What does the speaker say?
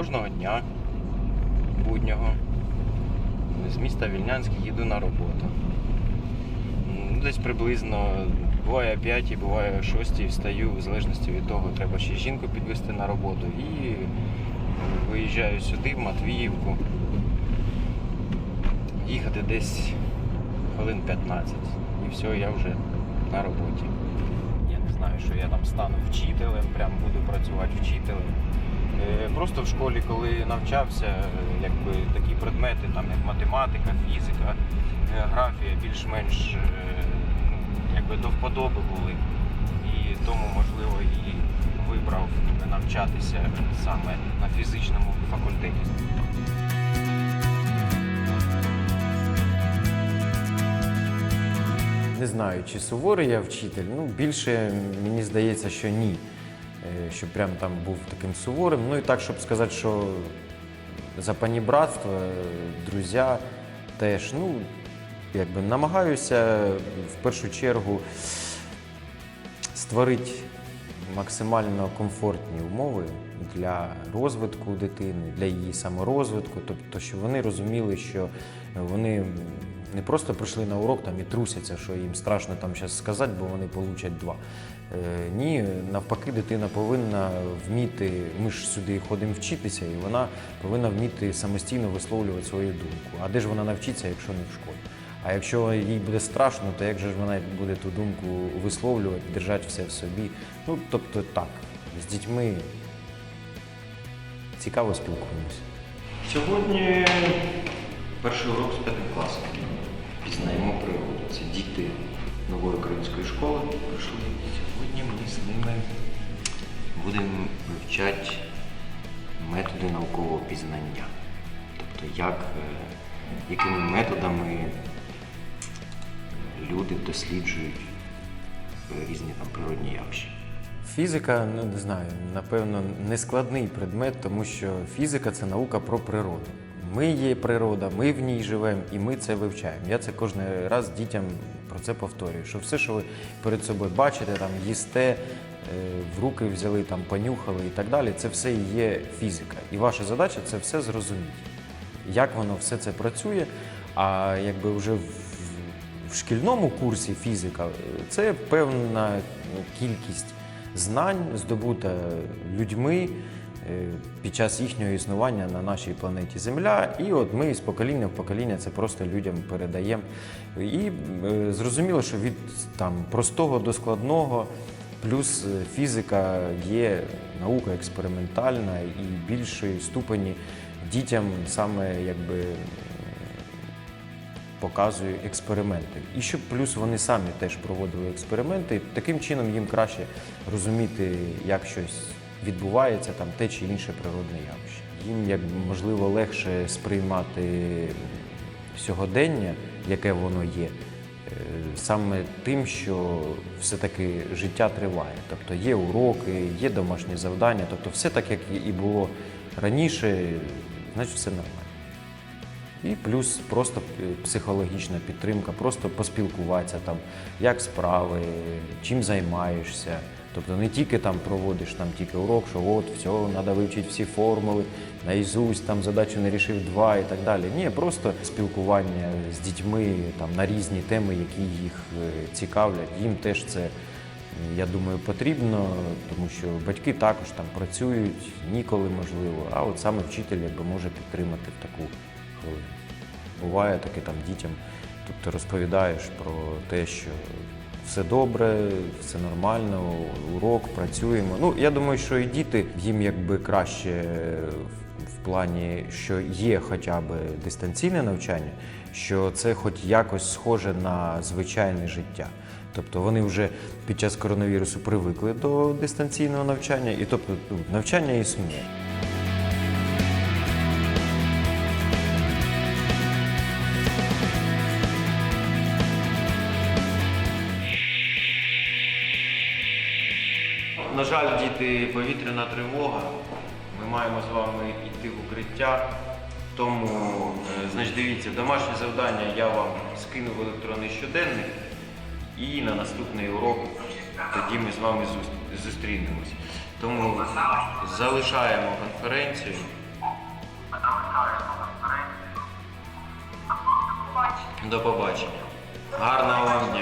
кожного дня буднього з міста Вільнянськ їду на роботу. Десь приблизно буває о 5, буває о 6 встаю, в залежності від того, треба ще жінку підвести на роботу. І виїжджаю сюди, в Матвіївку. Їхати десь хвилин 15. І все, я вже на роботі. Я не знаю, що я там стану вчителем, прям буду працювати вчителем. Е, Просто в школі, коли навчався, е, якби такі предмети, там як математика, фізика, географія, більш-менш е, ну, якби до вподоби були. І тому, можливо, і вибрав навчатися саме на фізичному факультеті. Не знаю, чи суворий я вчитель. Ну, більше мені здається, що ні. Е, Щоб прям там був таким суворим. Ну і так, щоб сказати, що за панібратство, е, друзі теж, ну, якби намагаюся в першу чергу створити максимально комфортні умови для розвитку дитини, для її саморозвитку, тобто, щоб вони розуміли, що вони не просто прийшли на урок там і трусяться, що їм страшно там зараз сказати, бо вони получать два. Е, Ні, навпаки, дитина повинна вміти. Ми ж сюди ходимо вчитися, і вона повинна вміти самостійно висловлювати свою думку. А де ж вона навчиться, якщо не в школі? А якщо їй буде страшно, то як же ж вона буде ту думку висловлювати, держати все в собі? Ну, тобто так, з дітьми цікаво спілкуємося. Сьогодні перший урок з п'ятим класом. Пізнаємо природу. Це діти нової української школи прийшли. Сьогодні ми з ними будемо вивчати методи наукового пізнання. Тобто, як, е, якими методами люди досліджують різні там природні явища. Фізика, ну не знаю, напевно, не складний предмет, тому що фізика це наука про природу. Ми є природа, ми в ній живемо і ми це вивчаємо. Я це кожен раз дітям про це повторюю. Що все, що ви перед собою бачите, там їсте, е, в руки взяли, там понюхали і так далі, це все і є фізика. І ваша задача це все зрозуміти, як воно все це працює. А якби вже в, шкільному курсі фізика е, це певна ну, кількість знань, здобута людьми під час їхнього існування на нашій планеті Земля. І от ми з покоління в покоління це просто людям передаємо. І е, зрозуміло, що від там, простого до складного, плюс е, фізика є наука експериментальна і більшої ступені дітям саме якби показує експерименти. І щоб плюс вони самі теж проводили експерименти, таким чином їм краще розуміти, як щось відбувається, там те чи інше природне явище. Їм як можливо легше сприймати сьогодення, яке воно є. е, Саме тим, що все-таки життя триває. Тобто є уроки, є домашні завдання, тобто все так, як і було раніше, значить все нормально. І плюс просто психологічна підтримка, просто поспілкуватися там, як справи, чим займаєшся. Тобто не тільки там проводиш там тільки урок, що от все, треба вивчити всі формули, наїзусть, там задачу не рішив два і так далі. Ні, просто спілкування з дітьми там на різні теми, які їх е, цікавлять. Їм теж це я думаю, потрібно, тому що батьки також там працюють, ніколи можливо, а от саме вчитель якби може підтримати в таку хвилину. Буває таке там дітям, тобто розповідаєш про те, що все добре, все нормально, урок, працюємо. Ну, я думаю, що і діти їм якби краще в- плані, що є хоча б дистанційне навчання, що це хоч якось схоже на звичайне життя. Тобто вони вже під час коронавірусу привикли до дистанційного навчання, і тобто ну, навчання існує. На жаль, діти повітряна тривога. Ми маємо з вами йти в укриття. Тому, е, значить, дивіться, домашнє завдання я вам скину в електронний щоденник і на наступний урок тоді ми з вами зустрінемось. Тому залишаємо конференцію. До побачення. Гарного вам дня.